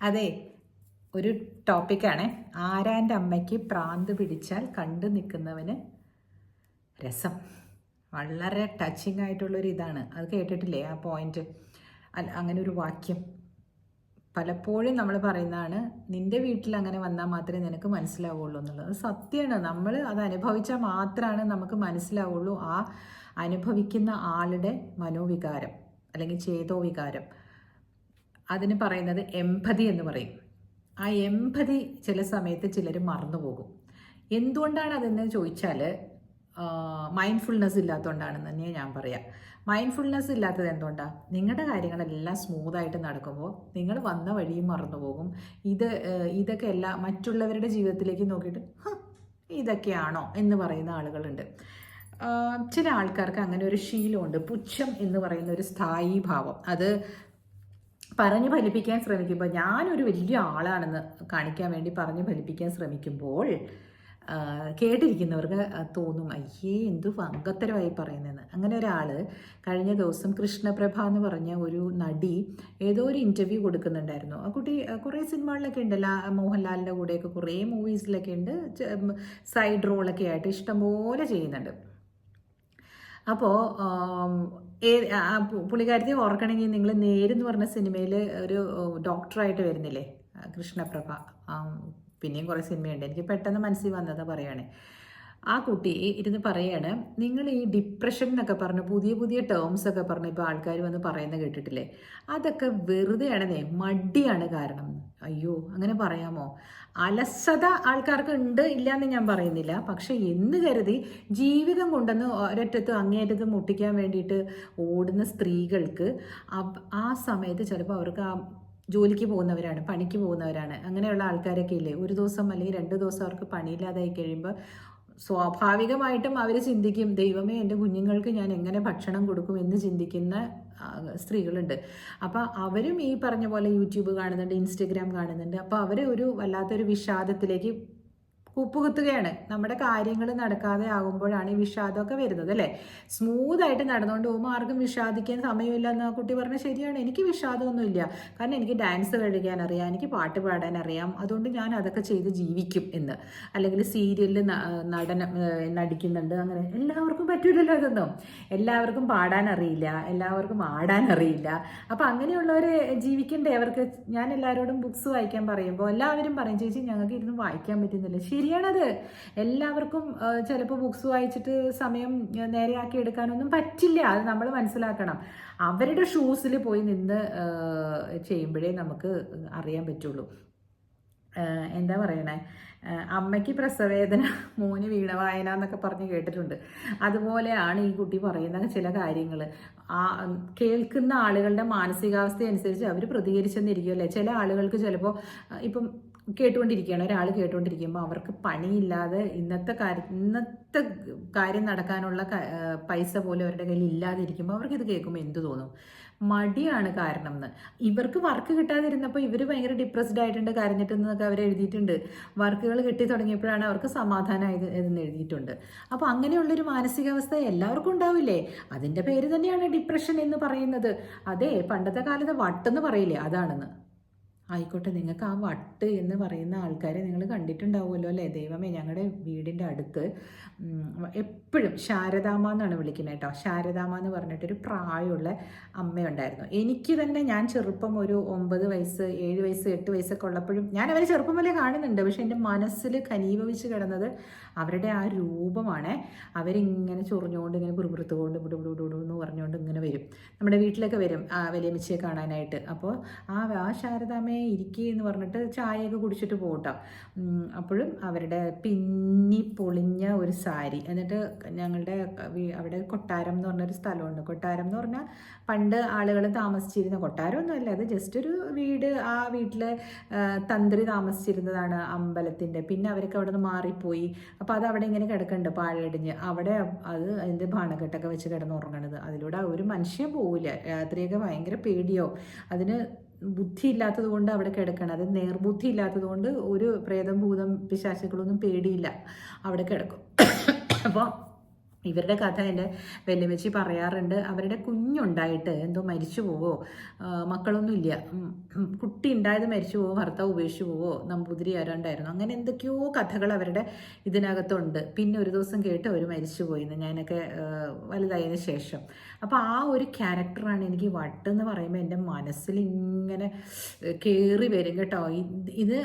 അതെ ഒരു ടോപ്പിക്കാണ്. ആരാന്റെ അമ്മയ്ക്ക് പ്രാന്ത് പിടിച്ചാൽ കണ്ടു നിൽക്കുന്നവന് രസം. വളരെ ടച്ചിങ് ആയിട്ടുള്ളൊരു ഇതാണ്. അത് കേട്ടിട്ടില്ലേ ആ പോയിന്റ് അങ്ങനെ ഒരു വാക്യം. പലപ്പോഴും നമ്മൾ പറയുന്നതാണ് നിന്റെ വീട്ടിൽ അങ്ങനെ വന്നാൽ മാത്രമേ നിനക്ക് മനസ്സിലാവുള്ളൂ എന്നുള്ളത്. സത്യമാണ്. നമ്മൾ അത് അനുഭവിച്ചാൽ മാത്രമാണ് നമുക്ക് മനസ്സിലാവുള്ളൂ ആ അനുഭവിക്കുന്ന ആളുടെ മനോവികാരം അല്ലെങ്കിൽ ചേതോ വികാരം അതിന് പറയുന്നത് എമ്പതി എന്ന് പറയും. ആ എമ്പതി ചില സമയത്ത് ചിലർ മറന്നു പോകും. എന്തുകൊണ്ടാണ് അതെന്ന് ചോദിച്ചാൽ മൈൻഡ്ഫുൾനെസ് ഇല്ലാത്തതുകൊണ്ടാണെന്ന് തന്നെ ഞാൻ പറയാം. മൈൻഡ്ഫുൾനെസ് ഇല്ലാത്തത് എന്തുകൊണ്ടാണ് നിങ്ങളുടെ കാര്യങ്ങളെല്ലാം സ്മൂതായിട്ട് നടക്കുമ്പോൾ നിങ്ങൾ വന്ന വഴിയും മറന്നു പോകും. ഇത് ഇതൊക്കെ എല്ലാ മറ്റുള്ളവരുടെ ജീവിതത്തിലേക്ക് നോക്കിയിട്ട് ഇതൊക്കെയാണോ എന്ന് പറയുന്ന ആളുകളുണ്ട്. ചില ആൾക്കാർക്ക് അങ്ങനെ ഒരു ശീലമുണ്ട്. പുച്ഛം എന്ന് പറയുന്ന ഒരു സ്ഥായി ഭാവം അത് പറഞ്ഞു ഫലിപ്പിക്കാൻ ശ്രമിക്കുമ്പോൾ ഞാനൊരു വലിയ ആളാണെന്ന് കാണിക്കാൻ വേണ്ടി പറഞ്ഞു ഫലിപ്പിക്കാൻ ശ്രമിക്കുമ്പോൾ കേട്ടിരിക്കുന്നവർക്ക് തോന്നും അയ്യേ എന്തു അംഗത്തരമായി പറയുന്നതെന്ന്. അങ്ങനെ ഒരാൾ കഴിഞ്ഞ ദിവസം കൃഷ്ണപ്രഭ എന്ന് പറഞ്ഞ ഒരു നടി ഏതോ ഒരു ഇന്റർവ്യൂ കൊടുക്കുന്നുണ്ടായിരുന്നു. ആ കുട്ടി കുറേ സിനിമകളിലൊക്കെ ഉണ്ട് മോഹൻലാലിന്റെ കൂടെയൊക്കെ കുറേ മൂവീസിലൊക്കെ ഉണ്ട് സൈഡ് റോളൊക്കെ ആയിട്ട് ഇഷ്ടംപോലെ ചെയ്യുന്നുണ്ട്. അപ്പോൾ പുള്ളിക്കാരത്തി ഓർക്കണമെങ്കിൽ നിങ്ങൾ നേരെന്ന് പറഞ്ഞ സിനിമയിൽ ഒരു ഡോക്ടറായിട്ട് വരുന്നില്ലേ? കൃഷ്ണപ്രഭ. പിന്നെയും കുറേ സിനിമയുണ്ട്. എനിക്ക് പെട്ടെന്ന് മനസ്സിൽ വന്നത് പറയുകയാണ് ആ കുട്ടി ഇരുന്ന് പറയാണ് നിങ്ങൾ ഈ ഡിപ്രഷൻ എന്നൊക്കെ പറഞ്ഞ് പുതിയ പുതിയ ടേംസ് ഒക്കെ പറഞ്ഞ് ഇപ്പോൾ ആൾക്കാർ വന്ന് പറയുന്നത് കേട്ടിട്ടില്ലേ? അതൊക്കെ വെറുതെയാണെന്നേ മടിയാണ് കാരണം. അയ്യോ അങ്ങനെ പറയാമോ? അലസത ആൾക്കാർക്ക് ഉണ്ട് ഇല്ല എന്ന് ഞാൻ പറയുന്നില്ല. പക്ഷെ എന്ന് കരുതി ജീവിതം കൊണ്ടൊന്ന് ഒരറ്റത്ത് അങ്ങേയറ്റത്ത് മുട്ടിക്കാൻ വേണ്ടിയിട്ട് ഓടുന്ന സ്ത്രീകൾക്ക് ആ സമയത്ത് ചിലപ്പോൾ അവർക്ക് ആ ജോലിക്ക് പോകുന്നവരാണ് പണിക്ക് പോകുന്നവരാണ്. അങ്ങനെയുള്ള ആൾക്കാരൊക്കെ ഇല്ലേ? ഒരു ദിവസം അല്ലെങ്കിൽ രണ്ട് ദിവസം അവർക്ക് പണിയില്ലാതായി കഴിയുമ്പോൾ സ്വാഭാവികമായിട്ടും അവർ ചിന്തിക്കും ദൈവമേ എന്റെ കുഞ്ഞുങ്ങൾക്ക് ഞാൻ എങ്ങനെ ഭക്ഷണം കൊടുക്കും? എന്ന് ചിന്തിക്കുന്ന സ്ത്രീകളുണ്ട്. അപ്പോൾ അവരും ഈ പറഞ്ഞ പോലെ യൂട്യൂബ് കാണുന്നുണ്ട് ഇൻസ്റ്റഗ്രാം കാണുന്നുണ്ട്. അപ്പോൾ അവർ ഒരു വല്ലാത്തൊരു വിഷാദത്തിലേക്ക് കുപ്പുകുത്തുകയാണ് നമ്മുടെ കാര്യങ്ങൾ നടക്കാതെ ആകുമ്പോഴാണ് ഈ വിഷാദമൊക്കെ വരുന്നത് അല്ലേ? സ്മൂത്ത് ആയിട്ട് നടന്നുകൊണ്ട് പോകുമ്പോൾ ആർക്കും വിഷാദിക്കാൻ സമയമില്ല എന്ന് കുട്ടി പറഞ്ഞാൽ ശരിയാണ്. എനിക്ക് വിഷാദമൊന്നുമില്ല. കാരണം എനിക്ക് ഡാൻസ് കളിക്കാൻ അറിയാം എനിക്ക് പാട്ട് പാടാൻ അറിയാം. അതുകൊണ്ട് ഞാൻ അതൊക്കെ ചെയ്ത് ജീവിക്കും എന്ന്. അല്ലെങ്കിൽ സീരിയലിൽ നടനം നടിക്കുന്നുണ്ട് അങ്ങനെ. എല്ലാവർക്കും പറ്റൂലല്ലോ അതൊന്നും. എല്ലാവർക്കും പാടാൻ അറിയില്ല എല്ലാവർക്കും ആടാൻ അറിയില്ല. അപ്പം അങ്ങനെയുള്ളവർ ജീവിക്കണ്ടേ? അവർക്ക് ഞാൻ എല്ലാവരോടും ബുക്സ് വായിക്കാൻ പറയുമ്പോൾ എല്ലാവരും പറയും ചേച്ചി ഞങ്ങൾക്ക് ഇരുന്ന് വായിക്കാൻ പറ്റുന്നില്ല. ശരിയാണത് എല്ലാവർക്കും ചിലപ്പോൾ ബുക്സ് വായിച്ചിട്ട് സമയം നേരെയാക്കി എടുക്കാനൊന്നും പറ്റില്ല. അത് നമ്മൾ മനസ്സിലാക്കണം. അവരുടെ ഷൂസിൽ പോയി നിന്ന് ചെയ്യുമ്പോഴേ നമുക്ക് അറിയാൻ പറ്റുള്ളൂ. എന്താ പറയണേ? അമ്മയ്ക്ക് പ്രസവേദന മോന് വീണവായന എന്നൊക്കെ പറഞ്ഞ് കേട്ടിട്ടുണ്ട്. അതുപോലെയാണ് ഈ കുട്ടി പറയുന്ന ചില കാര്യങ്ങൾ ആ കേൾക്കുന്ന ആളുകളുടെ മാനസികാവസ്ഥ അനുസരിച്ച് അവർ പ്രതികരിച്ചെന്നിരിക്കുമല്ലേ ചില ആളുകൾക്ക് ചിലപ്പോൾ ഇപ്പം കേട്ടുകൊണ്ടിരിക്കുകയാണ്. ഒരാൾ കേട്ടുകൊണ്ടിരിക്കുമ്പോൾ അവർക്ക് പണിയില്ലാതെ ഇന്നത്തെ കാര്യം ഇന്നത്തെ കാര്യം നടക്കാനുള്ള പൈസ പോലും അവരുടെ കയ്യിൽ ഇല്ലാതിരിക്കുമ്പോൾ അവർക്ക് ഇത് കേൾക്കുമ്പോൾ എന്ത് തോന്നും? മടിയാണ് കാരണം എന്ന് ഇവർക്ക് വർക്ക് കിട്ടാതിരുന്നപ്പോൾ ഇവർ ഭയങ്കര ഡിപ്രസ്ഡ് ആയിട്ടുണ്ട് കരഞ്ഞിട്ടെന്നൊക്കെ അവർ എഴുതിയിട്ടുണ്ട്. വർക്കുകൾ കിട്ടി തുടങ്ങിയപ്പോഴാണ് അവർക്ക് സമാധാനമായത് എന്ന് എഴുതിയിട്ടുണ്ട്. അപ്പോൾ അങ്ങനെയുള്ളൊരു മാനസികാവസ്ഥ എല്ലാവർക്കും ഉണ്ടാവില്ലേ? അതിന്റെ പേര് തന്നെയാണ് ഡിപ്രഷൻ എന്ന് പറയുന്നത്. അതെ പണ്ടത്തെ കാലത്ത് വട്ടെന്ന് പറയില്ലേ? അതാണെന്ന്. ആയിക്കോട്ടെ നിങ്ങൾക്ക് ആ വട്ട് എന്ന് പറയുന്ന ആൾക്കാരെ നിങ്ങൾ കണ്ടിട്ടുണ്ടാവുമല്ലോ അല്ലേ? ദൈവമേ ഞങ്ങളുടെ വീടിന്റെ അടുത്ത് എപ്പോഴും ശാരദാമ്മ എന്നാണ് വിളിക്കുന്നത് കേട്ടോ. ശാരദാമ്മ എന്ന് പറഞ്ഞിട്ടൊരു പ്രായമുള്ള അമ്മയുണ്ടായിരുന്നു. എനിക്ക് തന്നെ ഞാൻ ചെറുപ്പം ഒരു ഒമ്പത് വയസ്സ് ഏഴ് വയസ്സ് എട്ട് വയസ്സൊക്കെ ഉള്ളപ്പോഴും ഞാൻ അവരെ ചെറുപ്പം പോലെ കാണുന്നുണ്ട്. പക്ഷെ എന്റെ മനസ്സിൽ കനീപവിച്ച് കിടന്നത് അവരുടെ ആ രൂപമാണ്. അവരിങ്ങനെ ചൊറിഞ്ഞുകൊണ്ട് ഇങ്ങനെ കുറുപുറത്തുകൊണ്ട് ഇവിടെ ഇവിടെ ഇവിടെ എന്ന് പറഞ്ഞുകൊണ്ട് ഇങ്ങനെ വരും. നമ്മുടെ വീട്ടിലൊക്കെ വരും ആ വലിയമ്മച്ചിയെ കാണാനായിട്ട്. അപ്പോൾ ആ ആ ശാരദാമ്മയെ ഇരിക്കുക എന്ന് പറഞ്ഞിട്ട് ചായയൊക്കെ കുടിച്ചിട്ട് പോട്ടോ. അപ്പോഴും അവരുടെ പിന്നി പൊളിഞ്ഞ ഒരു സാരി. എന്നിട്ട് ഞങ്ങളുടെ അവിടെ കൊട്ടാരം എന്ന് പറഞ്ഞൊരു സ്ഥലമുണ്ട്. കൊട്ടാരം എന്ന് പറഞ്ഞാൽ പണ്ട് ആളുകൾ താമസിച്ചിരുന്ന കൊട്ടാരമൊന്നുമല്ല അത് ജസ്റ്റ് ഒരു വീട് ആ വീട്ടിലെ തന്ത്രി താമസിച്ചിരുന്നതാണ് അമ്പലത്തിന്റെ. പിന്നെ അവരൊക്കെ അവിടെ നിന്ന് മാറിപ്പോയി. അപ്പോൾ അത് അവിടെ ഇങ്ങനെ കിടക്കുന്നുണ്ട് പാഴടിഞ്ഞ് അവിടെ അത് അതിന്റെ ഭാണക്കെട്ടൊക്കെ വെച്ച് കിടന്നുറങ്ങണത്. അതിലൂടെ ഒരു മനുഷ്യൻ പോവില്ല. രാത്രിയൊക്കെ ഭയങ്കര പേടിയോ അതിന് ബുദ്ധി ഇല്ലാത്തത് കൊണ്ട് അവിടെ കിടക്കണം. അത് നേർബുദ്ധി ഇല്ലാത്തത് കൊണ്ട് ഒരു പ്രേതം ഭൂതം പിശാശികളൊന്നും പേടിയില്ല. അവിടെ കിടക്കും. അപ്പോൾ ഇവരുടെ കഥ എന്റെ വെല്ലുവിച്ചി പറയാറുണ്ട്. അവരുടെ കുഞ്ഞുണ്ടായിട്ട് എന്തോ മരിച്ചു പോവോ? മക്കളൊന്നുമില്ല കുട്ടി ഉണ്ടായത് മരിച്ചു പോവോ? ഭർത്താവ് ഉപേക്ഷിച്ചു പോവോ? നമ്പൂതിരി ആരാണ്ടായിരുന്നു? അങ്ങനെ എന്തൊക്കെയോ കഥകൾ അവരുടെ ഇതിനകത്തുണ്ട്. പിന്നെ ഒരു ദിവസം കേട്ട് അവർ മരിച്ചു പോയിന്ന്. ഞാനൊക്കെ വലുതായതിന് ശേഷം. അപ്പോൾ ആ ഒരു ക്യാരക്ടറാണ് എനിക്ക് വട്ടെന്ന് പറയുമ്പോൾ എന്റെ മനസ്സിൽ ഇങ്ങനെ കയറി വരും കേട്ടോ. ഇത്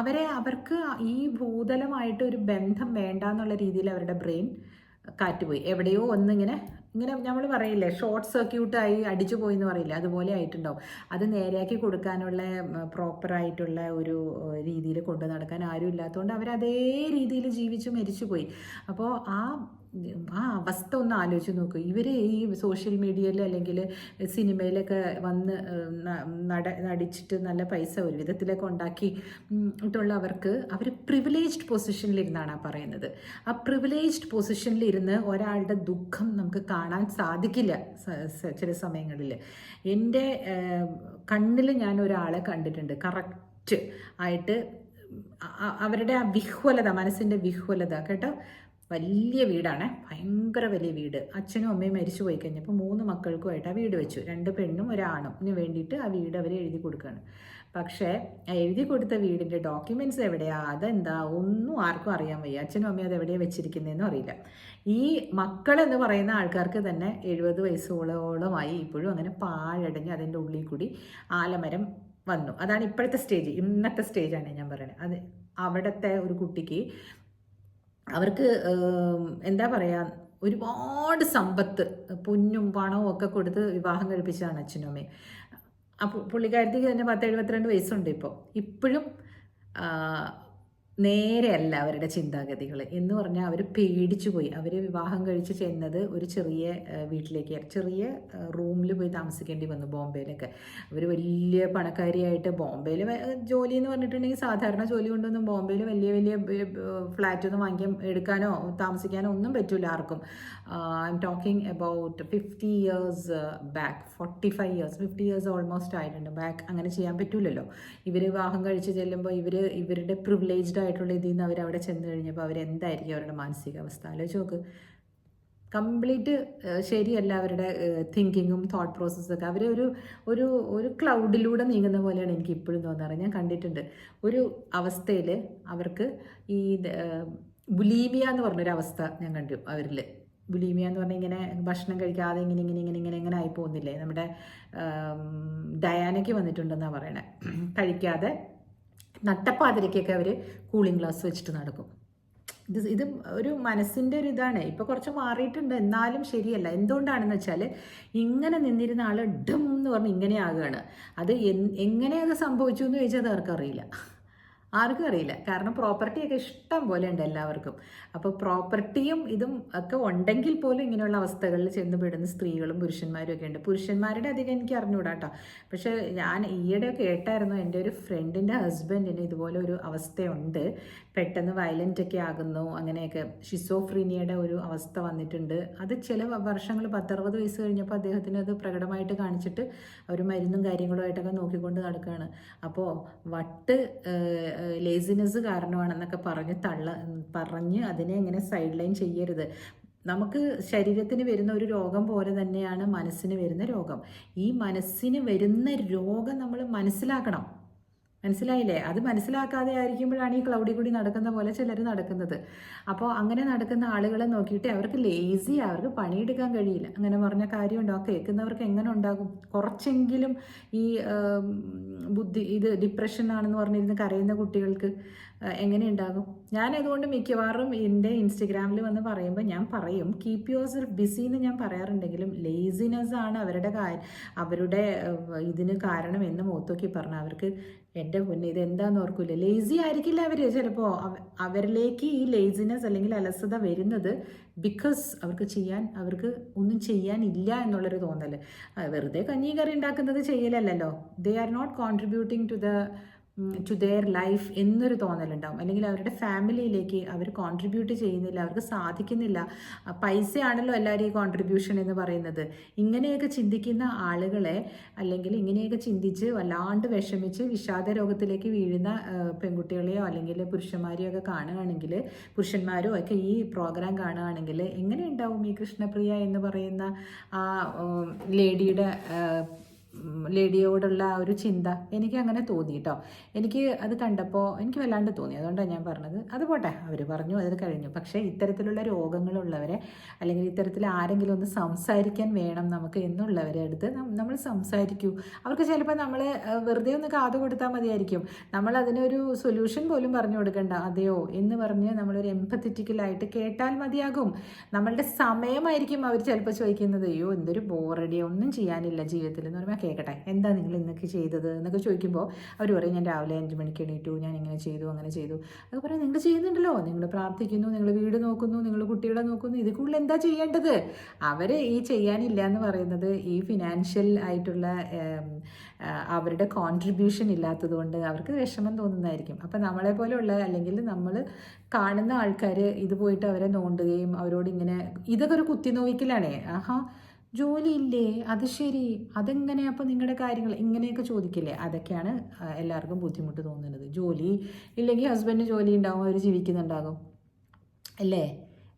അവരെ അവർക്ക് ഈ ഭൂതലമായിട്ട് ഒരു ബന്ധം വേണ്ട എന്നുള്ള രീതിയിൽ അവരുടെ ബ്രെയിൻ കാറ്റുപോയി. എവിടെയോ ഒന്നിങ്ങനെ ഇങ്ങനെ നമ്മൾ പറയില്ലേ ഷോർട്ട് സർക്യൂട്ടായി അടിച്ചു പോയി എന്ന് പറയില്ല അതുപോലെ ആയിട്ടുണ്ടാവും. അത് നേരെയാക്കി കൊടുക്കാനുള്ള പ്രോപ്പറായിട്ടുള്ള ഒരു രീതിയിൽ കൊണ്ടു നടക്കാൻ ആരും ഇല്ലാത്തതുകൊണ്ട് അവർ അവരതേ രീതിയിൽ ജീവിച്ച് മരിച്ചുപോയി. അപ്പോൾ ആ ആ അവസ്ഥ ഒന്ന് ആലോചിച്ച് നോക്കൂ. ഇവർ ഈ സോഷ്യൽ മീഡിയയിൽ അല്ലെങ്കിൽ സിനിമയിലൊക്കെ വന്ന് നട നടിച്ചിട്ട് നല്ല പൈസ ഒരു വിധത്തിലൊക്കെ ഉണ്ടാക്കി ഇട്ടുള്ളവർക്ക് അവർ പ്രിവിലേജ്ഡ് പൊസിഷനിലിരുന്നാണ് പറയുന്നത്. ആ പ്രിവിലേജ്ഡ് പൊസിഷനിലിരുന്ന് ഒരാളുടെ ദുഃഖം നമുക്ക് കാണാൻ സാധിക്കില്ല ചില സമയങ്ങളിൽ എന്റെ കണ്ണിൽ ഞാൻ ഒരാളെ കണ്ടിട്ടുണ്ട്. കറക്റ്റ് ആയിട്ട് അവരുടെ ആ വിഹ്വലത മനസ്സിന്റെ വിഹ്വലത കേട്ടോ? വലിയ വീടാണ്. ഭയങ്കര വലിയ വീട്. അച്ഛനും അമ്മയും മരിച്ചു പോയി കഴിഞ്ഞപ്പോൾ മൂന്ന് മക്കൾക്കുമായിട്ട് ആ വീട് വെച്ചു. രണ്ട് പെണ്ണും ഒരാണും. ഇതിന് വേണ്ടിയിട്ട് ആ വീട് അവർ എഴുതി കൊടുക്കുകയാണ്. പക്ഷേ എഴുതി കൊടുത്ത വീടിന്റെ ഡോക്യുമെന്റ്സ് എവിടെയാ? അതെന്താ? ഒന്നും ആർക്കും അറിയാൻ വയ്യ. അച്ഛനും അമ്മയും അത് എവിടെയാണ് വെച്ചിരിക്കുന്നതെന്നും അറിയില്ല. ഈ മക്കളെന്ന് പറയുന്ന ആൾക്കാർക്ക് തന്നെ എഴുപത് വയസ്സോളോളമായി ഇപ്പോഴും അങ്ങനെ പാഴടഞ്ഞ് അതിന്റെ ഉള്ളിൽ കൂടി ആലമരം വന്നു. അതാണ് ഇപ്പോഴത്തെ സ്റ്റേജ്. ഇന്നത്തെ സ്റ്റേജാണ് ഞാൻ പറയുന്നത്. അത് അവിടുത്തെ ഒരു കുട്ടിക്ക് അവർക്ക് എന്താ പറയുക ഒരുപാട് സമ്പത്ത് പൊന്നും പണവും ഒക്കെ കൊടുത്ത് വിവാഹം കഴിപ്പിച്ചതാണ് അച്ഛനും അമ്മയും. അപ്പോൾ പുള്ളിക്കാരത്തിക്ക് തന്നെ പത്ത് എഴുപത്തിരണ്ട് വയസ്സുണ്ട് ഇപ്പോൾ ഇപ്പോഴും നേരെയല്ല അവരുടെ ചിന്താഗതികൾ എന്ന് പറഞ്ഞാൽ അവർ പേടിച്ചു പോയി. അവർ വിവാഹം കഴിച്ച് ചെന്നത് ഒരു ചെറിയ വീട്ടിലേക്ക് ചെറിയ റൂമിൽ പോയി താമസിക്കേണ്ടി വന്നു ബോംബെയിലൊക്കെ. അവർ വലിയ പണക്കാരിയായിട്ട് ബോംബെയിൽ ജോലി എന്ന് പറഞ്ഞിട്ടുണ്ടെങ്കിൽ സാധാരണ ജോലി കൊണ്ടൊന്നും ബോംബെയിൽ വലിയ വലിയ ഫ്ലാറ്റ് ഒന്നും വാങ്ങിക്കാൻ എടുക്കാനോ താമസിക്കാനോ ഒന്നും പറ്റില്ല ആർക്കും. I'm talking about fifty years back forty five years fifty years almost ആയിട്ടുണ്ട്. ബാക്ക് അങ്ങനെ ചെയ്യാൻ പറ്റൂലല്ലോ. ഇവർ വിവാഹം കഴിച്ച് ചെല്ലുമ്പോൾ ഇവർ ഇവരുടെ പ്രിവിലേജ്ഡ് ആയിട്ടുള്ള ഇതിൽ നിന്ന് അവർ അവിടെ ചെന്ന് കഴിഞ്ഞപ്പോൾ അവരെന്തായിരിക്കും അവരുടെ മാനസികാവസ്ഥ? ആലോചിച്ച് നോക്ക്. കംപ്ലീറ്റ് ശരിയല്ല അവരുടെ തിങ്കിങ്ങും തോട്ട് പ്രോസസ്സൊക്കെ അവർ ഒരു ഒരു ഒരു ക്ലൗഡിലൂടെ നീങ്ങുന്ന പോലെയാണ് എനിക്ക് ഇപ്പോഴും തോന്നാറ്. ഞാൻ കണ്ടിട്ടുണ്ട്. ഒരു അവസ്ഥയിൽ അവർക്ക് ഈ ബുലീമിയ എന്ന് പറഞ്ഞൊരു അവസ്ഥ ഞാൻ കണ്ടു അവരിൽ ബുലീമിയ എന്ന് പറഞ്ഞാൽ ഇങ്ങനെ ഭക്ഷണം കഴിക്കാതെ ഇങ്ങനെ ഇങ്ങനെ ഇങ്ങനെ ഇങ്ങനെ ഇങ്ങനെ ആയി പോകുന്നില്ലേ? നമ്മുടെ ഡയാനയ്ക്ക് വന്നിട്ടുണ്ടെന്നാണ് പറയണേ. കഴിക്കാതെ നട്ടപ്പാതിരയ്ക്കൊക്കെ അവർ കൂളിംഗ് ഗ്ലാസ് വെച്ചിട്ട് നടക്കും. ഇത് ഇത് ഒരു മനസ്സിന്റെ ഒരു ഇതാണ്. ഇപ്പോൾ കുറച്ച് മാറിയിട്ടുണ്ട്. എന്നാലും ശരിയല്ല. എന്തുകൊണ്ടാണെന്ന് വെച്ചാൽ ഇങ്ങനെ നിന്നിരുന്ന ആൾ ഡം എന്ന് പറഞ്ഞ് ഇങ്ങനെ ആകുകയാണ് അത് എങ്ങനെ അത് സംഭവിച്ചു എന്ന് ചോദിച്ചാൽ അത് ആർക്കും അറിയില്ല. ആർക്കും അറിയില്ല. കാരണം പ്രോപ്പർട്ടി ഒക്കെ ഇഷ്ടം പോലെ ഉണ്ട് എല്ലാവർക്കും. അപ്പോൾ പ്രോപ്പർട്ടിയും ഇതും ഒക്കെ ഉണ്ടെങ്കിൽ പോലും ഇങ്ങനെയുള്ള അവസ്ഥകളിൽ ചെന്ന് പെടുന്ന സ്ത്രീകളും പുരുഷന്മാരും ഒക്കെ ഉണ്ട്. പുരുഷന്മാരുടെ അധികം എനിക്ക് അറിഞ്ഞുകൂടാ കേട്ടോ പക്ഷേ ഞാൻ ഈയിടെ കേട്ടായിരുന്നു എന്റെ ഒരു ഫ്രണ്ടിന്റെ ഹസ്ബൻഡിന് ഇതുപോലെ ഒരു അവസ്ഥയുണ്ട്. പെട്ടെന്ന് വയലന്റ് ഒക്കെ ആകുന്നു. അങ്ങനെയൊക്കെ ഷിസോഫ്രീനിയയുടെ ഒരു അവസ്ഥ വന്നിട്ടുണ്ട്. അത് ചില വർഷങ്ങൾ പത്തറുപത് വയസ്സ് കഴിഞ്ഞപ്പോൾ അദ്ദേഹത്തിന് അത് പ്രകടമായിട്ട് കാണിച്ചിട്ട് അവർ മരുന്നും കാര്യങ്ങളുമായിട്ടൊക്കെ നോക്കിക്കൊണ്ട് നടക്കുകയാണ് അപ്പോൾ വട്ട് ലേസിനെസ് കാരണമാണെന്നൊക്കെ പറഞ്ഞ് തള്ള പറഞ്ഞ് അതിനെ ഇങ്ങനെ സൈഡ് ലൈൻ ചെയ്യരുത്. നമുക്ക് ശരീരത്തിന് വരുന്ന ഒരു രോഗം പോലെ തന്നെയാണ് മനസ്സിന് വരുന്ന രോഗം. ഈ മനസ്സിന് വരുന്ന രോഗം നമ്മൾ മനസ്സിലാക്കണം. മനസ്സിലായില്ലേ? അത് മനസ്സിലാക്കാതെ ആയിരിക്കുമ്പോഴാണ് ഈ ക്ലൗഡി കൂടി നടക്കുന്ന പോലെ ചിലർ നടക്കുന്നത്. അപ്പോൾ അങ്ങനെ നടക്കുന്ന ആളുകളെ നോക്കിയിട്ട് അവർക്ക് ലേസി അവർക്ക് പണിയെടുക്കാൻ കഴിയില്ല. അങ്ങനെ പറഞ്ഞ കാര്യമുണ്ടോ? കേൾക്കുന്നവർക്ക് എങ്ങനെ ഉണ്ടാകും? കുറച്ചെങ്കിലും ഈ ബുദ്ധി ഇത് ഡിപ്രഷൻ ആണെന്ന് പറഞ്ഞിരുന്ന് കരയുന്ന കുട്ടികൾക്ക് എങ്ങനെ ഉണ്ടാകും ഞാൻ മിക്കവാറും എന്റെ ഇൻസ്റ്റഗ്രാമിൽ വന്ന് പറയുമ്പോൾ ഞാൻ പറയും കീപ്പ് യുവർ സെൽഫ് ബിസി എന്ന് ഞാൻ പറയാറുണ്ടെങ്കിലും ലേസിനെസ് ആണ് അവരുടെ കാര്യം അവരുടെ ഇതിന് കാരണം എന്ന് മൂത്തോക്കി പറഞ്ഞു അവർക്ക് എന്റെ പൊന്നെ ഇത് ഓർക്കില്ല ലേസി ആയിരിക്കില്ല അവർ ചിലപ്പോൾ അവരിലേക്ക് ഈ ലേസിനെസ് അല്ലെങ്കിൽ അലസത വരുന്നത് ബിക്കോസ് അവർക്ക് ചെയ്യാൻ അവർക്ക് ഒന്നും ചെയ്യാനില്ല എന്നുള്ളൊരു തോന്നൽ വെറുതെ കഞ്ഞി കറി ഉണ്ടാക്കുന്നത് ചെയ്യലല്ലോ they are not contributing to the to their life എന്നൊരു തോന്നലുണ്ടാവും. അല്ലെങ്കിൽ അവരുടെ ഫാമിലിയിലേക്ക് അവർ കോൺട്രിബ്യൂട്ട് ചെയ്യുന്നില്ല അവർക്ക് സാധിക്കുന്നില്ല. പൈസയാണല്ലോ എല്ലാവരും ഈ കോൺട്രിബ്യൂഷൻ എന്ന് പറയുന്നത്. ഇങ്ങനെയൊക്കെ ചിന്തിക്കുന്ന ആളുകളെ അല്ലെങ്കിൽ ഇങ്ങനെയൊക്കെ ചിന്തിച്ച് വല്ലാണ്ട് വിഷമിച്ച് വിഷാദ രോഗത്തിലേക്ക് വീഴുന്ന പെൺകുട്ടികളെയോ അല്ലെങ്കിൽ പുരുഷന്മാരെയോ ഒക്കെ കാണുകയാണെങ്കിൽ പുരുഷന്മാരോ ഒക്കെ ഈ പ്രോഗ്രാം കാണുകയാണെങ്കിൽ എങ്ങനെയുണ്ടാവും ഈ കൃഷ്ണപ്രിയ എന്ന് പറയുന്ന ആ ലേഡിയുടെ ലേഡിയോടുള്ള ആ ഒരു ചിന്ത എനിക്ക് അങ്ങനെ തോന്നി കേട്ടോ എനിക്ക് അത് കണ്ടപ്പോൾ എനിക്ക് വല്ലാണ്ട് തോന്നി. അതുകൊണ്ടാണ് ഞാൻ പറഞ്ഞത്. അത് പോട്ടെ. അവർ പറഞ്ഞു അത് കഴിഞ്ഞു. പക്ഷേ ഇത്തരത്തിലുള്ള രോഗങ്ങളുള്ളവരെ അല്ലെങ്കിൽ ഇത്തരത്തിൽ ആരെങ്കിലും ഒന്ന് സംസാരിക്കാൻ വേണം നമുക്ക് എന്നുള്ളവരെ അടുത്ത് നമ്മൾ സംസാരിക്കൂ. അവർക്ക് ചിലപ്പോൾ നമ്മൾ വെറുതെ ഒന്ന് കാത് കൊടുത്താൽ മതിയായിരിക്കും. നമ്മൾ അതിനൊരു സൊല്യൂഷൻ പോലും പറഞ്ഞു കൊടുക്കണ്ട. അതെയോ? എന്ന് പറഞ്ഞ് നമ്മളൊരു എംപത്തറ്റിക്കലായിട്ട് കേട്ടാൽ മതിയാകും. നമ്മളുടെ സമയമായിരിക്കും അവർ ചിലപ്പോൾ ചോദിക്കുന്നത് അയ്യോ എന്തൊരു ബോറടിയോ ഒന്നും ചെയ്യാനില്ല ജീവിതത്തിൽ. എന്ന് പറയുമ്പോൾ കേൾക്കട്ടെ. എന്താ നിങ്ങൾ ഇന്നൊക്കെ ചെയ്തത് എന്നൊക്കെ ചോദിക്കുമ്പോൾ അവർ പറയും ഞാൻ രാവിലെ അഞ്ച് മണിക്ക് എണീറ്റു ഞാൻ ഇങ്ങനെ ചെയ്തു അങ്ങനെ ചെയ്തു. അതൊക്കെ പറയാം നിങ്ങൾ ചെയ്യുന്നുണ്ടല്ലോ നിങ്ങൾ പ്രാർത്ഥിക്കുന്നു നിങ്ങൾ വീട് നോക്കുന്നു നിങ്ങൾ കുട്ടികളെ നോക്കുന്നു ഇത് കൂടുതൽ എന്താ ചെയ്യേണ്ടത്? അവർ ഈ ചെയ്യാനില്ല എന്ന് പറയുന്നത് ഈ ഫിനാൻഷ്യൽ ആയിട്ടുള്ള അവരുടെ കോൺട്രിബ്യൂഷൻ ഇല്ലാത്തത് കൊണ്ട് അവർക്ക് വിഷമം തോന്നുന്നതായിരിക്കും. അപ്പം നമ്മളെ പോലെയുള്ള അല്ലെങ്കിൽ നമ്മൾ കാണുന്ന ആൾക്കാർ ഇത് പോയിട്ട് അവരെ നോണ്ടുകയും അവരോട് ഇങ്ങനെ ഇതൊക്കെ ഒരു കുത്തിനോവിക്കലാണേ ആഹാ ജോലിയില്ലേ? അത് ശരി. അതെങ്ങനെ? അപ്പോൾ നിങ്ങളുടെ കാര്യങ്ങൾ ഇങ്ങനെയൊക്കെ ചോദിക്കില്ലേ? അതൊക്കെയാണ് എല്ലാവർക്കും ബുദ്ധിമുട്ട് തോന്നുന്നത്. ജോലി ഇല്ലെങ്കിൽ ഹസ്ബൻഡ് ജോലി ഉണ്ടാവും അവർ ജീവിക്കുന്നുണ്ടാകും. അല്ലേ?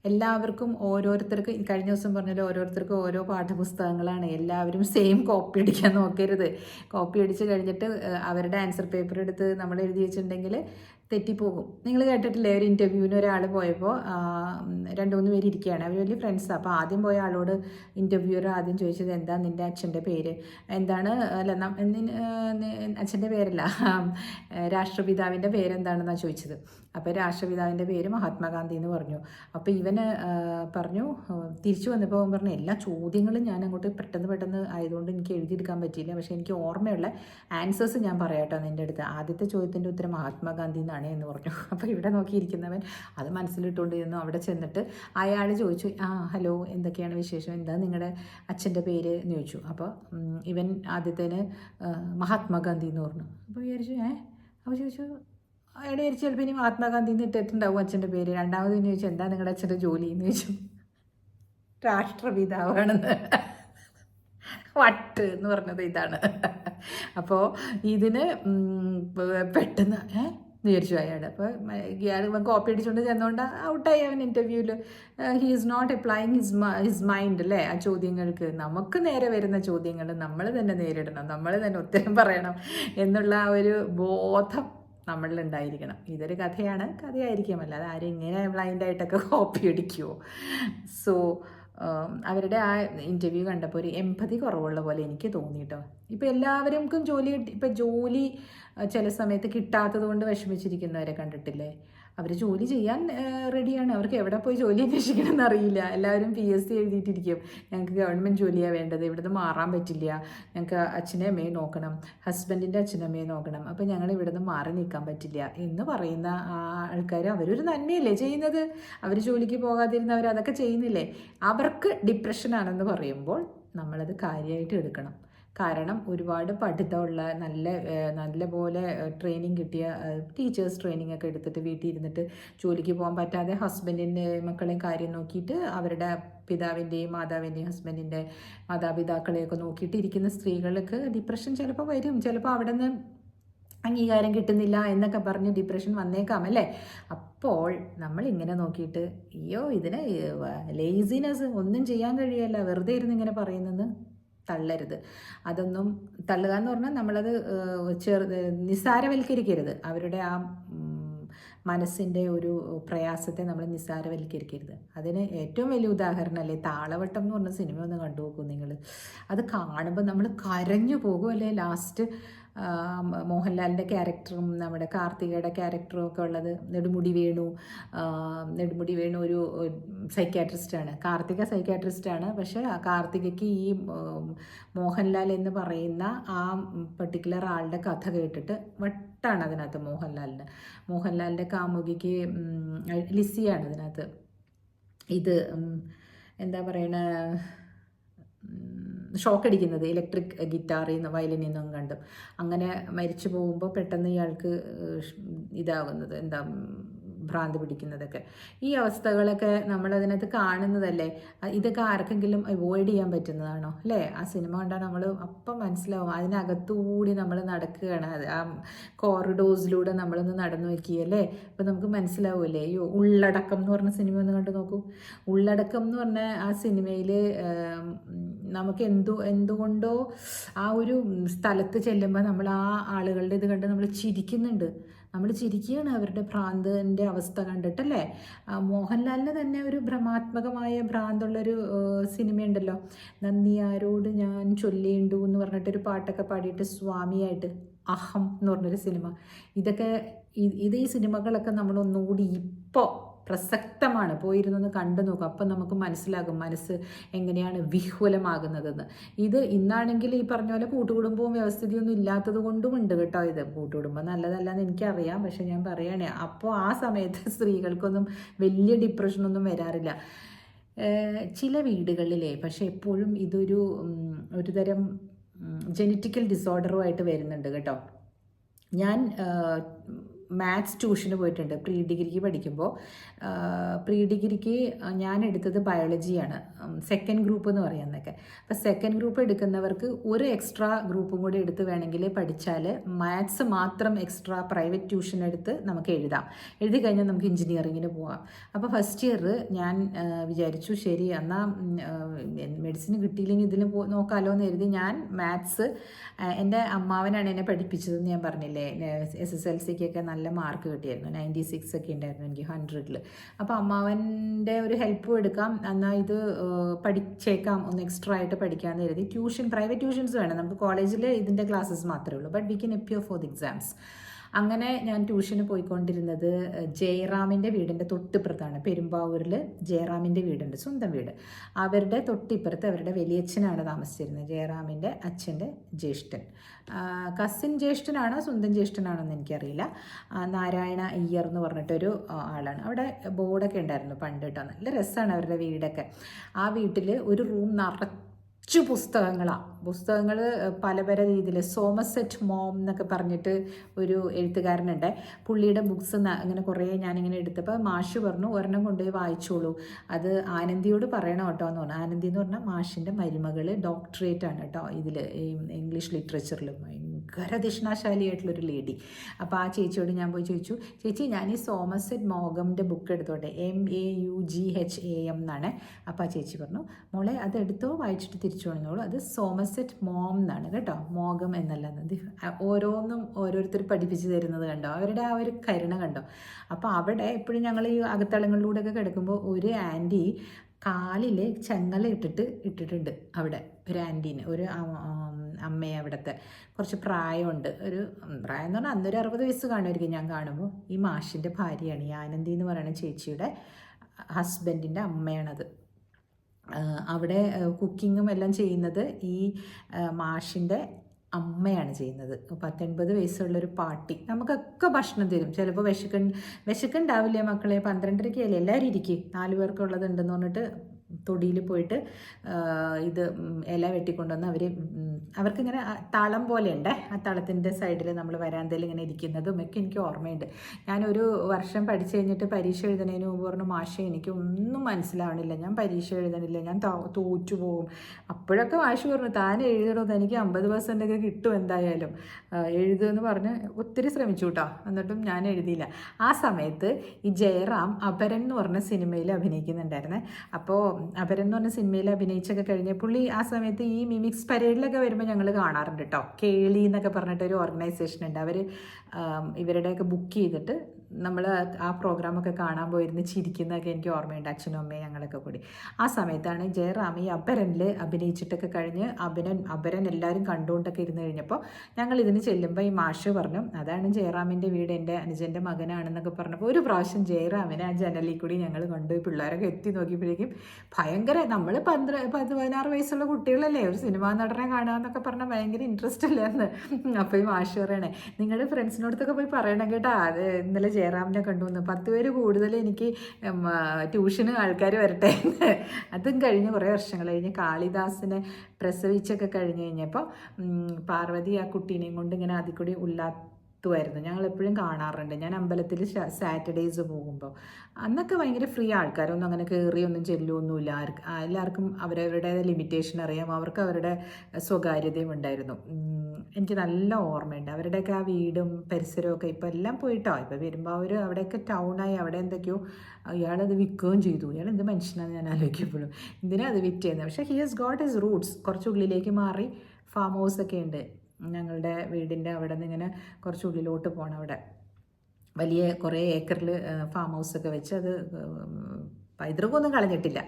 എല്ലാവർക്കും ഓരോരുത്തർക്ക് കഴിഞ്ഞ ദിവസം പറഞ്ഞല്ലോ ഓരോരുത്തർക്കും ഓരോ പാഠപുസ്തകങ്ങളാണ്. എല്ലാവരും സെയിം കോപ്പി അടിക്കാൻ നോക്കരുത്. കോപ്പി അടിച്ച് കഴിഞ്ഞിട്ട് അവരുടെ ആൻസർ പേപ്പർ എടുത്ത് നമ്മൾ എഴുതി വെച്ചിട്ടുണ്ടെങ്കിൽ തെറ്റിപ്പോകും. നിങ്ങൾ കേട്ടിട്ടില്ലേ ഒരു ഇന്റർവ്യൂവിന് ഒരാൾ പോയപ്പോൾ രണ്ട് മൂന്ന് പേര് ഇരിക്കുകയാണ്. അവർ വലിയ ഫ്രണ്ട്സാണ് അപ്പോൾ ആദ്യം പോയ ആളോട് ഇന്റർവ്യൂവർ ആദ്യം ചോദിച്ചത് എന്താ നിന്റെ അച്ഛന്റെ പേര്? എന്താണ് അല്ല അച്ഛന്റെ പേരല്ല. രാഷ്ട്രപിതാവിന്റെ പേരെന്താണെന്നാണ് ചോദിച്ചത്. അപ്പോൾ രാഷ്ട്രപിതാവിന്റെ പേര് മഹാത്മാഗാന്ധി എന്ന് പറഞ്ഞു. അപ്പോൾ ഇവന് പറഞ്ഞു തിരിച്ചു വന്നപ്പോൾ പറഞ്ഞു എല്ലാ ചോദ്യങ്ങളും ഞാൻ അങ്ങോട്ട് പെട്ടെന്ന് പെട്ടെന്ന് ആയതുകൊണ്ട് എനിക്ക് എഴുതിയെടുക്കാൻ പറ്റിയില്ല. പക്ഷേ എനിക്ക് ഓർമ്മയുള്ള ആൻസേഴ്സ് ഞാൻ പറയാം കേട്ടോ നിന്റെ അടുത്ത്. ആദ്യത്തെ ചോദ്യത്തിന്റെ ഉത്തരം മഹാത്മാഗാന്ധി എന്നാണ്. എന്ന് പറഞ്ഞു. അപ്പോൾ ഇവിടെ നോക്കിയിരിക്കുന്നവൻ അത് മനസ്സിലിട്ടുകൊണ്ട് ഇരുന്നു അവിടെ ചെന്നിട്ട് അയാൾ ചോദിച്ചു ആ ഹലോ എന്തൊക്കെയാണ് വിശേഷം? എന്താ നിങ്ങളുടെ അച്ഛന്റെ പേര്? എന്ന് ചോദിച്ചു. അപ്പോൾ ഇവൻ ആദ്യത്തേന് മഹാത്മാഗാന്ധി എന്ന് പറഞ്ഞു. അപ്പോൾ വിചാരിച്ചു ഏ? അപ്പോൾ ചോദിച്ചു അയാൾ വിചാരിച്ചു ചിലപ്പോൾ ഇനി മഹാത്മാഗാന്ധി എന്ന് ഇട്ടിട്ടുണ്ടാവും അച്ഛന്റെ പേര്. രണ്ടാമത് ചോദിച്ചു എന്താ നിങ്ങളുടെ അച്ഛന്റെ ജോലി? എന്ന് ചോദിച്ചു. രാഷ്ട്രപിതാവാണെന്ന്. വട്ട് എന്ന് പറഞ്ഞത് ഇതാണ്. അപ്പോൾ ഇതിന് പെട്ടെന്ന് ഏ? എന്ന് വിചാരിച്ചു അയാൾ അപ്പോൾ ഇയാൾ കോപ്പി അടിച്ചുകൊണ്ട് ചെന്നുകൊണ്ട് ഔട്ടായി അവൻ ഇന്റർവ്യൂവിൽ he is not applying his his mind അല്ലേ ആ ചോദ്യങ്ങൾക്ക്. നമുക്ക് നേരെ വരുന്ന ചോദ്യങ്ങൾ നമ്മൾ തന്നെ നേരിടണം നമ്മൾ തന്നെ ഉത്തരം പറയണം എന്നുള്ള ആ ഒരു ബോധം നമ്മളിൽ ഉണ്ടായിരിക്കണം. ഇതൊരു കഥയാണ് കഥയായിരിക്കും. അല്ലാതെ ആരും ഇങ്ങനെ ബ്ലൈൻഡായിട്ടൊക്കെ കോപ്പി അടിക്കുമോ സോ അവരുടെ ആ ഇന്റർവ്യൂ കണ്ടപ്പോൾ ഒരു എമ്പതി കുറവുള്ള പോലെ എനിക്ക് തോന്നി ഇപ്പോൾ എല്ലാവർക്കും ജോലി കിട്ടി ഇപ്പം ജോലി ചില സമയത്ത് കിട്ടാത്തത് കൊണ്ട് വിഷമിച്ചിരിക്കുന്നവരെ കണ്ടിട്ടില്ലേ? അവർ ജോലി ചെയ്യാൻ റെഡിയാണ് അവർക്ക് എവിടെ പോയി ജോലി അന്വേഷിക്കണം എന്നറിയില്ല. എല്ലാവരും പി എസ് സി എഴുതിയിട്ടിരിക്കും. ഞങ്ങൾക്ക് ഗവൺമെന്റ് ജോലിയാണ് വേണ്ടത്. ഇവിടുന്ന് മാറാൻ പറ്റില്ല. ഞങ്ങൾക്ക് അച്ഛനെ അമ്മയെ നോക്കണം. ഹസ്ബൻഡിന്റെ അച്ഛനമ്മയെ നോക്കണം. അപ്പോൾ ഞങ്ങൾ ഇവിടുന്ന് മാറി നിൽക്കാൻ പറ്റില്ല. എന്ന് പറയുന്ന ആൾക്കാർ അവരൊരു നന്മയല്ലേ ചെയ്യുന്നത്? അവർ ജോലിക്ക് പോകാതിരുന്നവർ അതൊക്കെ ചെയ്യുന്നില്ലേ? അവർക്ക് ഡിപ്രഷനാണെന്ന് പറയുമ്പോൾ നമ്മളത് കാര്യമായിട്ട് എടുക്കണം. കാരണം ഒരുപാട് പഠിത്തമുള്ള നല്ല നല്ല പോലെ ട്രെയിനിങ് കിട്ടിയ ടീച്ചേഴ്സ് ട്രെയിനിങ് ഒക്കെ എടുത്തിട്ട് വീട്ടിൽ ഇരുന്നിട്ട് ജോലിക്ക് പോകാൻ പറ്റാതെ ഹസ്ബൻഡിന്റെ മക്കളെയും കാര്യം നോക്കിയിട്ട് അവരുടെ പിതാവിന്റെയും മാതാവിന്റെയും ഹസ്ബൻഡിന്റെ മാതാപിതാക്കളെയൊക്കെ നോക്കിയിട്ട് ഇരിക്കുന്ന സ്ത്രീകൾക്ക് ഡിപ്രഷൻ ചിലപ്പോൾ വരും. ചിലപ്പോൾ അവിടെ നിന്ന് അംഗീകാരം കിട്ടുന്നില്ല എന്നൊക്കെ പറഞ്ഞ് ഡിപ്രഷൻ വന്നേക്കാം അല്ലേ? അപ്പോൾ നമ്മൾ ഇങ്ങനെ നോക്കിയിട്ട് അയ്യോ ഇതിനെ ലേസിനെസ് ഒന്നും ചെയ്യാൻ കഴിയല്ല. വെറുതെ ഇരുന്ന് ഇങ്ങനെ പറയുന്നെന്ന് തള്ളരുത്. അതൊന്നും തള്ളുക എന്ന് പറഞ്ഞാൽ നമ്മളത് ചെറു നിസ്സാരവൽക്കരിക്കരുത്. അവരുടെ ആ മനസ്സിന്റെ ഒരു പ്രയാസത്തെ നമ്മൾ നിസ്സാരവൽക്കരിക്കരുത്. അതിന് ഏറ്റവും വലിയ ഉദാഹരണം അല്ലേ താളവട്ടം എന്ന് പറഞ്ഞ സിനിമ ഒന്ന് കണ്ടു നോക്കൂ നിങ്ങൾ. അത് കാണുമ്പോൾ നമ്മൾ കരഞ്ഞു പോകും അല്ലേ ലാസ്റ്റ് മോഹൻലാലിന്റെ ക്യാരക്ടറും നമ്മുടെ കാർത്തികയുടെ ക്യാരക്ടറും ഒക്കെ ഉള്ളത് നെടുമുടി വേണു. നെടുമുടി വേണു ഒരു സൈക്യാട്രിസ്റ്റാണ് കാർത്തിക സൈക്യാട്രിസ്റ്റാണ് പക്ഷേ കാർത്തികയ്ക്ക് ഈ മോഹൻലാൽ എന്ന് പറയുന്ന ആ പെർട്ടിക്കുലർ ആളുടെ കഥ കേട്ടിട്ട് വട്ടാണ് അതിനകത്ത് മോഹൻലാലിന്. മോഹൻലാലിന്റെ കാമുകിക്ക് ലിസിയാണ് അതിനകത്ത്. ഇത് എന്താ പറയണ? ഷോക്ക് അടിക്കുന്നത് ഇലക്ട്രിക് ഗിറ്റാറിൽ നിന്ന് വയലിനിൽ നിന്നും കണ്ടു. അങ്ങനെ മരിച്ചു പോകുമ്പോൾ പെട്ടെന്ന് ഇയാൾക്ക് ഇതാകുന്നത് എന്താ ഭ്രാന്ത് പിടിക്കുന്നതൊക്കെ. ഈ അവസ്ഥകളൊക്കെ നമ്മൾ നമ്മളതിനകത്ത് കാണുന്നതല്ലേ? ഇതൊക്കെ ആർക്കെങ്കിലും അവോയ്ഡ് ചെയ്യാൻ പറ്റുന്നതാണോ? അല്ലേ? ആ സിനിമ കണ്ടാൽ നമ്മൾ അപ്പം മനസ്സിലാവും. അതിനകത്തുകൂടി നമ്മൾ നടക്കുകയാണ്. അത് ആ കോറിഡോഴ്സിലൂടെ നമ്മളൊന്ന് നടന്നു നോക്കിയല്ലേ അപ്പം നമുക്ക് മനസ്സിലാവൂല്ലേ? അയ്യോ ഉള്ളടക്കം എന്ന് പറഞ്ഞ സിനിമ ഒന്ന് കണ്ടു നോക്കൂ. ഉള്ളടക്കം എന്ന് പറഞ്ഞ ആ സിനിമയിൽ നമുക്ക് എന്തു എന്തുകൊണ്ടോ ആ ഒരു സ്ഥലത്ത് ചെല്ലുമ്പോൾ നമ്മൾ ആ ആളുകളുടെ ഇത് കണ്ട് നമ്മൾ ചിരിക്കുന്നുണ്ട്. നമ്മൾ ചിരിക്കുകയാണ് അവരുടെ ഭ്രാന്തിന്റെ അവസ്ഥ കണ്ടിട്ടല്ലേ? മോഹൻലാലിന് തന്നെ ഒരു ഭ്രമാത്മകമായ ഭ്രാന്തുള്ളൊരു സിനിമയുണ്ടല്ലോ. നന്ദി ആരോട് ഞാൻ ചൊല്ലിയുണ്ടു എന്ന് പറഞ്ഞിട്ടൊരു പാട്ടൊക്കെ പാടിയിട്ട് സ്വാമിയായിട്ട് അഹം എന്ന് പറഞ്ഞൊരു സിനിമ. ഇതൊക്കെ ഇത് ഈ സിനിമകളൊക്കെ നമ്മളൊന്നുകൂടി ഇപ്പോൾ പ്രസക്തമാണ്. പോയിരുന്നൊന്ന് കണ്ടു നോക്കും. അപ്പം നമുക്ക് മനസ്സിലാകും മനസ്സ് എങ്ങനെയാണ് വിഹ്വലമാകുന്നതെന്ന് ഇത് ഇന്നാണെങ്കിൽ ഈ പറഞ്ഞ പോലെ കൂട്ടുകുടുംബവും വ്യവസ്ഥിതിയൊന്നും ഇല്ലാത്തത് കൊണ്ടും ഉണ്ട് കേട്ടോ ഇത്. കൂട്ടുകുടുംബം നല്ലതല്ലെന്ന് എനിക്കറിയാം. പക്ഷെ ഞാൻ പറയണേ അപ്പോൾ ആ സമയത്ത് സ്ത്രീകൾക്കൊന്നും വലിയ ഡിപ്രഷനൊന്നും വരാറില്ല. ചില വീടുകളിലെ പക്ഷെ എപ്പോഴും ഇതൊരു ഒരു ഒരുതരം ജനറ്റിക്കൽ ഡിസോർഡറുമായിട്ട് വരുന്നുണ്ട് കേട്ടോ. ഞാൻ മാത്സ് ട്യൂഷന് പോയിട്ടുണ്ട്. പ്രീ ഡിഗ്രിക്ക് പഠിക്കുമ്പോൾ പ്രീ ഡിഗ്രിക്ക് ഞാൻ എടുത്തത് ബയോളജിയാണ് സെക്കൻഡ് ഗ്രൂപ്പ് എന്ന് പറയുന്നതൊക്കെ അപ്പോൾ സെക്കൻഡ് ഗ്രൂപ്പ് എടുക്കുന്നവർക്ക് ഒരു എക്സ്ട്രാ ഗ്രൂപ്പും കൂടി എടുത്ത് വേണമെങ്കിൽ പഠിച്ചാൽ മാത്സ് മാത്രം എക്സ്ട്രാ പ്രൈവറ്റ് ട്യൂഷൻ എടുത്ത് നമുക്ക് എഴുതാം. എഴുതി കഴിഞ്ഞാൽ നമുക്ക് എഞ്ചിനീയറിങ്ങിന് പോകാം അപ്പോൾ ഫസ്റ്റ് ഇയർ ഞാൻ വിചാരിച്ചു ശരി എന്നാൽ മെഡിസിൻ കിട്ടിയില്ലെങ്കിൽ ഇതിൽ നോക്കാമല്ലോ എന്ന് എഴുതി ഞാൻ മാത്സ് എന്റെ അമ്മാവനാണ് എന്നെ പഠിപ്പിച്ചതെന്ന് ഞാൻ പറഞ്ഞില്ലേ എസ് എസ് എൽ സിക്കൊക്കെ നല്ല മാർക്ക് കിട്ടിയായിരുന്നു. നയന്റി സിക്സ് ഒക്കെ ഉണ്ടായിരുന്നു എനിക്ക് ഹൺഡ്രഡിൽ അപ്പോൾ അമ്മാവന്റെ ഒരു ഹെൽപ്പും എടുക്കാം. എന്നാൽ ഇത് പഠിച്ചേക്കാം. ഒന്ന് എക്സ്ട്രാ ആയിട്ട് പഠിക്കാമെന്ന് കരുതി. ട്യൂഷൻ പ്രൈവറ്റ് ട്യൂഷൻസ് വേണം. നമുക്ക് കോളേജിൽ ഇതിന്റെ ക്ലാസ്സസ് മാത്രമേ ഉള്ളൂ. But we can appear for the exams അങ്ങനെ ഞാൻ ട്യൂഷന് പോയിക്കൊണ്ടിരുന്നത് ജയറാമിന്റെ വീടിന്റെ തൊട്ടിപ്പുറത്താണ് പെരുമ്പാവൂരിൽ ജയറാമിന്റെ വീടുണ്ട് സ്വന്തം വീട്. അവരുടെ തൊട്ടിപ്പുറത്ത് അവരുടെ വലിയച്ഛനാണ് താമസിച്ചിരുന്നത് ജയറാമിന്റെ അച്ഛന്റെ ജ്യേഷ്ഠൻ. കസിൻ ജ്യേഷ്ഠനാണോ സ്വന്തം ജ്യേഷ്ഠനാണോ എന്ന് എനിക്കറിയില്ല നാരായണ അയ്യർ എന്ന് പറഞ്ഞിട്ടൊരു ആളാണ്. അവിടെ ബോർഡൊക്കെ ഉണ്ടായിരുന്നു പണ്ട് കേട്ടോ നല്ല രസമാണ് അവരുടെ വീടൊക്കെ. ആ വീട്ടിൽ ഒരു റൂം നിറച്ചു പുസ്തകങ്ങളാണ് പുസ്തകങ്ങൾ പല പല രീതിയിൽ സോമസെറ്റ് മോം എന്നൊക്കെ പറഞ്ഞിട്ട് ഒരു എഴുത്തുകാരനുണ്ട്. പുള്ളിയുടെ ബുക്സ് അങ്ങനെ കുറേ ഞാനിങ്ങനെ എടുത്തപ്പോൾ മാഷ് പറഞ്ഞു ഒരെണ്ണം കൊണ്ടുപോയി വായിച്ചോളൂ. അത് ആനന്ദിയോട് പറയണം കേട്ടോ എന്ന് പറഞ്ഞു. ആനന്ദി എന്ന് പറഞ്ഞാൽ മാഷിന്റെ മരുമകൾ ഡോക്ടറേറ്റ് ആണ് കേട്ടോ ഇതിൽ ഇംഗ്ലീഷ് ലിറ്ററേച്ചറിൽ ഭയങ്കര ദക്ഷിണാശാലിയായിട്ടുള്ളൊരു ലേഡി അപ്പോൾ ആ ചേച്ചിയോട് ഞാൻ പോയി ചോദിച്ചു ചേച്ചി ഞാൻ ഈ സോമസെറ്റ് മോഗമിന്റെ ബുക്ക് എടുത്തോട്ടെ? M A U G H A M എന്നാണ്. അപ്പോൾ ആ ചേച്ചി പറഞ്ഞു മോളെ അത് എടുത്തോ? വായിച്ചിട്ട് തിരിച്ചു കൊണ്ടുവന്നോളൂ അത് സോമസെറ്റ് മോം എന്നാണ് കേട്ടോ. മോഗം എന്നല്ല ഓരോന്നും ഓരോരുത്തർ പഠിപ്പിച്ച് തരുന്നത് കണ്ടോ? അവരുടെ ആ ഒരു കരുണ കണ്ടോ? അപ്പോൾ അവിടെ എപ്പോഴും ഞങ്ങൾ ഈ അകത്തളങ്ങളിലൂടെയൊക്കെ കിടക്കുമ്പോൾ ഒരു ആന്റി കാലിൽ ചെങ്ങല ഇട്ടിട്ട് ഇട്ടിട്ടുണ്ട് അവിടെ. ഒരു ആന്റീന് ഒരു അമ്മയെ അവിടുത്തെ. കുറച്ച് പ്രായമുണ്ട്. ഒരു പ്രായം എന്ന് പറഞ്ഞാൽ അന്നൊരു അറുപത് വയസ്സ് കാണുമായിരിക്കും ഞാൻ കാണുമ്പോൾ ഈ മാഷിന്റെ ഭാര്യയാണ് ഈ ആനന്ദി എന്ന് പറയുന്ന ചേച്ചിയുടെ ഹസ്ബൻഡിന്റെ അമ്മയാണത്. അവിടെ കുക്കിങ്ങും എല്ലാം ചെയ്യുന്നത് ഈ മാഷിന്റെ അമ്മയാണ് ചെയ്യുന്നത്. പത്തൊൻപത് വയസ്സുള്ളൊരു പാട്ടി. നമുക്കൊക്കെ ഭക്ഷണം തരും. ചിലപ്പോൾ വിശക്കൺ വിശക്കുണ്ടാവില്ലേ മക്കളെ? പന്ത്രണ്ടരയ്ക്കല്ലേ എല്ലാവരും ഇരിക്കും. നാല് പേർക്കുള്ളതുണ്ടെന്ന് പറഞ്ഞിട്ട് തൊടിയിൽ പോയിട്ട് ഇത് ഇല വെട്ടിക്കൊണ്ടുവന്ന് അവർ അവർക്കിങ്ങനെ താളം തളം പോലെ ഉണ്ട് ആ താളത്തിന്റെ സൈഡിൽ നമ്മൾ വരാന്തയിൽ ഇങ്ങനെ ഇരിക്കുന്നതും ഒക്കെ എനിക്ക് ഓർമ്മയുണ്ട്. ഞാനൊരു വർഷം പഠിച്ചു കഴിഞ്ഞിട്ട് പരീക്ഷ എഴുതുന്നതിന് മുമ്പ് പറഞ്ഞു മാഷ എനിക്ക് ഒന്നും മനസ്സിലാവണില്ല. ഞാൻ പരീക്ഷ എഴുതണില്ല. ഞാൻ തോറ്റു പോകും അപ്പോഴൊക്കെ മാഷ് പറഞ്ഞു താൻ എഴുതണമെന്ന് എനിക്ക് അമ്പത് പെർസെന്റ് ഒക്കെ കിട്ടും എന്തായാലും. എഴുതുമെന്ന് പറഞ്ഞ് ഒത്തിരി ശ്രമിച്ചു കേട്ടോ. എന്നിട്ടും ഞാൻ എഴുതിയില്ല. ആ സമയത്ത് ഈ ജയറാം അപരൻ എന്ന് പറഞ്ഞ സിനിമയിൽ അഭിനയിക്കുന്നുണ്ടായിരുന്നേ. അപ്പോൾ അപരൻ എന്ന് പറഞ്ഞ സിനിമയിൽ അഭിനയിച്ചൊക്കെ കഴിഞ്ഞ പുള്ളി ആ സമയത്ത് ഈ മിമിക്സ് പരേഡിലൊക്കെ വരുമ്പോൾ ഞങ്ങൾ കാണാറുണ്ട് കേട്ടോ കേളി എന്നൊക്കെ പറഞ്ഞിട്ടൊരു ഓർഗനൈസേഷൻ ഉണ്ട്. അവർ ഇവരുടെയൊക്കെ ബുക്ക് ചെയ്തിട്ട് നമ്മൾ ആ പ്രോഗ്രാമൊക്കെ കാണാൻ പോയിരുന്ന് ചിരിക്കുന്നതൊക്കെ എനിക്ക് ഓർമ്മയുണ്ട്. അച്ഛനും അമ്മയും ഞങ്ങളൊക്കെ കൂടി. ആ സമയത്താണ് ജയറാം ഈ അപരനിൽ അഭിനയിച്ചിട്ടൊക്കെ കഴിഞ്ഞ് അഭിനൻ അപരൻ എല്ലാവരും കണ്ടുകൊണ്ടൊക്കെ ഇരുന്ന് കഴിഞ്ഞപ്പോൾ ഞങ്ങൾ ഇതിന് ചെല്ലുമ്പോൾ ഈ മാഷ് പറഞ്ഞു അതാണ് ജയറാമിന്റെ വീട്. എന്റെ അനുജന്റെ മകനാണെന്നൊക്കെ പറഞ്ഞപ്പോൾ ഒരു പ്രാവശ്യം ജയറാമിനെ ആ ജനലിൽ കൂടി ഞങ്ങൾ കൊണ്ടുപോയി പിള്ളേരൊക്കെ എത്തി നോക്കിയപ്പോഴേക്കും ഭയങ്കര നമ്മൾ പന്ത്ര പത്ത് പതിനാറ് വയസ്സുള്ള കുട്ടികളല്ലേ? ഒരു സിനിമാ നടനെ കാണുക പറഞ്ഞാൽ ഭയങ്കര ഇൻട്രസ്റ്റ് ഇല്ലായിരുന്നു അപ്പോൾ ഈ പറയണേ നിങ്ങളുടെ ഫ്രണ്ട്സിനോടത്തൊക്കെ പോയി പറയണം കേട്ടോ. അത് ഇന്നലെ ജയറാമിനെ കണ്ടു വന്നു. പത്ത് പേര് കൂടുതൽ എനിക്ക് ട്യൂഷന് ആൾക്കാർ വരട്ടെ അതും കഴിഞ്ഞ് കുറേ വർഷങ്ങൾ കഴിഞ്ഞ് കാളിദാസിനെ പ്രസവിച്ചൊക്കെ കഴിഞ്ഞ് കഴിഞ്ഞപ്പോൾ പാർവതി ആ കുട്ടീനെയും കൊണ്ട് ഇങ്ങനെ അതിൽ കൂടി ഉള്ളാത്തുമായിരുന്നു ഞങ്ങൾ എപ്പോഴും കാണാറുണ്ട്. ഞാൻ അമ്പലത്തിൽ സാറ്റർഡേസ് പോകുമ്പോൾ അന്നൊക്കെ ഭയങ്കര ഫ്രീ ആൾക്കാരൊന്നും അങ്ങനെ കയറിയൊന്നും ചെല്ലുമൊന്നുമില്ല എല്ലാവർക്കും അവരവരുടെ ലിമിറ്റേഷൻ അറിയാം. അവർക്ക് അവരുടെ സ്വകാര്യതയും ഉണ്ടായിരുന്നു. എനിക്ക് നല്ല ഓർമ്മയുണ്ട്. അവരുടെയൊക്കെ ആ വീടും പരിസരമൊക്കെ ഇപ്പം എല്ലാം പോയിട്ടോ? ഇപ്പോൾ വരുമ്പോൾ അവർ അവിടെയൊക്കെ ടൗണായി അവിടെ എന്തൊക്കെയോ ഇയാളത് വിൽക്കുകയും ചെയ്തു. ഇയാൾ എന്ത് മനുഷ്യനാണ് ഞാൻ ആലോചിക്കുമ്പോഴും. എന്തിനാ അത് വിറ്റ് ചെയ്യുന്നത് പക്ഷേ he has got his roots കുറച്ച് ഉള്ളിലേക്ക് മാറി ഫാം ഹൗസൊക്കെ ഉണ്ട്. ഞങ്ങളുടെ വീടിന്റെ അവിടെ നിന്ന് ഇങ്ങനെ കുറച്ച് ഉള്ളിലോട്ട് പോകണം അവിടെ. വലിയ കുറേ ഏക്കറിൽ ഫാം ഹൗസൊക്കെ വെച്ച് അത് പൈതൃകമൊന്നും കളഞ്ഞിട്ടില്ല.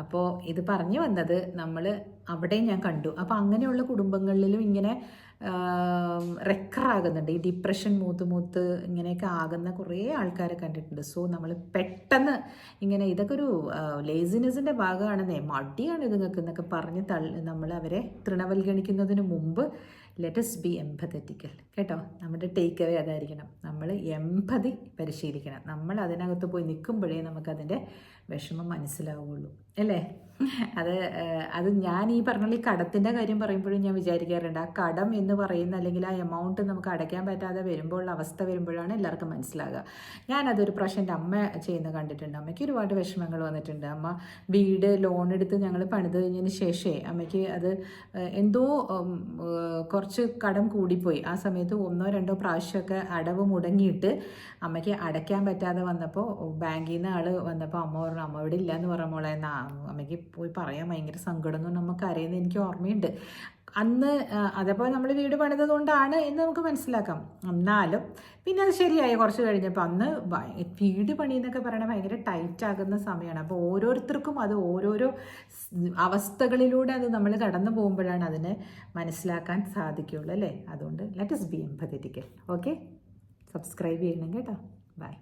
അപ്പോൾ ഇത് പറഞ്ഞു വന്നത് നമ്മൾ അവിടെയും ഞാൻ കണ്ടു. അപ്പോൾ അങ്ങനെയുള്ള കുടുംബങ്ങളിലും ഇങ്ങനെ റെക്കറാകുന്നുണ്ട് ഈ ഡിപ്രഷൻ മൂത്ത് മൂത്ത് ഇങ്ങനെയൊക്കെ ആകുന്ന കുറേ ആൾക്കാരെ കണ്ടിട്ടുണ്ട്. സോ നമ്മൾ പെട്ടെന്ന് ഇങ്ങനെ ഇതൊക്കെ ഒരു ലേസിനെസിന്റെ ഭാഗമാണെന്നേ മടിയാണ് ഇത് നിങ്ങൾക്ക് എന്നൊക്കെ പറഞ്ഞ് തള്ളി നമ്മൾ അവരെ തൃണവൽഗണിക്കുന്നതിന് മുമ്പ് ലെറ്റസ് ബി എംപതറ്റിക്കൽ കേട്ടോ? നമ്മുടെ ടേക്ക് അവേ അതായിരിക്കണം. നമ്മൾ എംപതി പരിശീലിക്കണം. നമ്മൾ അതിനകത്ത് പോയി നിൽക്കുമ്പോഴേ നമുക്കതിന്റെ വിഷമം മനസ്സിലാവുകയുള്ളൂ അല്ലേ? അത് അത് ഞാൻ ഈ പറഞ്ഞ ഈ കടത്തിന്റെ കാര്യം പറയുമ്പോഴും ഞാൻ വിചാരിക്കാറുണ്ട്. ആ കടം എന്ന് പറയുന്ന അല്ലെങ്കിൽ ആ എമൗണ്ട് നമുക്ക് അടയ്ക്കാൻ പറ്റാതെ വരുമ്പോഴുള്ള അവസ്ഥ വരുമ്പോഴാണ് എല്ലാവർക്കും മനസ്സിലാകുക. ഞാനതൊരു പ്രാവശ്യം എന്റെ അമ്മ ചെയ്യുന്ന കണ്ടിട്ടുണ്ട്. അമ്മയ്ക്ക് ഒരുപാട് വിഷമങ്ങൾ വന്നിട്ടുണ്ട്. അമ്മ വീട് ലോൺ എടുത്ത് ഞങ്ങൾ പണിത് കഴിഞ്ഞതിന് ശേഷമേ അമ്മയ്ക്ക് അത് എന്തോ കുറച്ച് കടം കൂടിപ്പോയി. ആ സമയത്ത് ഒന്നോ രണ്ടോ പ്രാവശ്യമൊക്കെ അടവ് മുടങ്ങിയിട്ട് അമ്മയ്ക്ക് അടയ്ക്കാൻ പറ്റാതെ വന്നപ്പോൾ ബാങ്കിൽ നിന്ന് ആൾ വന്നപ്പോൾ അമ്മ പറഞ്ഞു അമ്മ ഇവിടെ ഇല്ല എന്ന് പറഞ്ഞ മോളെ. എന്നാ അമ്മയ്ക്ക് പോയി പറയാൻ ഭയങ്കര സങ്കടം എന്ന് നമുക്ക് അറിയുന്നത് എനിക്ക് ഓർമ്മയുണ്ട്. അന്ന് അതേപോലെ നമ്മൾ വീട് പണിതത് കൊണ്ടാണ് എന്ന് നമുക്ക് മനസ്സിലാക്കാം. എന്നാലും പിന്നെ അത് ശരിയായി. കുറച്ച് കഴിഞ്ഞപ്പോൾ അന്ന് വീട് പണി എന്നൊക്കെ പറയണത് ഭയങ്കര ടൈറ്റ് ആകുന്ന സമയമാണ് അപ്പോൾ ഓരോരുത്തർക്കും അത് ഓരോരോ അവസ്ഥകളിലൂടെ അത് നമ്മൾ കടന്നു പോകുമ്പോഴാണ് അതിനെ മനസ്സിലാക്കാൻ സാധിക്കുകയുള്ളൂ അല്ലേ? അതുകൊണ്ട് let us be empathetical okay subscribe ചെയ്യണം കേട്ടോ. ബൈ